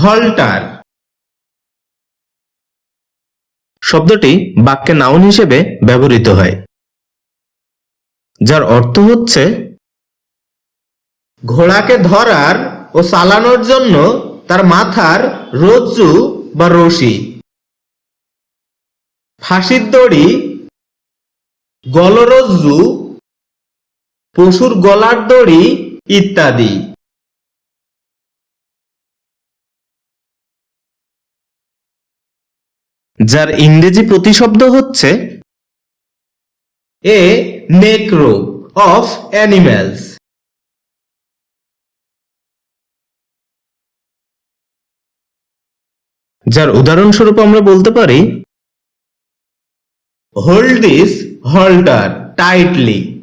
Holter. শব্দটি বাক্যে noun হিসেবে ব্যবহৃত হয়, যার অর্থ হচ্ছে ঘোড়াকে ধরার ও চালানোর জন্য তার মাথার রজ্জু বা রশি, ফাঁসির দড়ি, গলরজ্জু, পশুর গলার দড়ি ইত্যাদি। যার ইংরেজি প্রতিশব্দ হচ্ছে a neck rope of animals. যার উদাহরণস্বরূপ আমরা বলতে পারি, হোল্ড দিস হল্টার টাইটলি।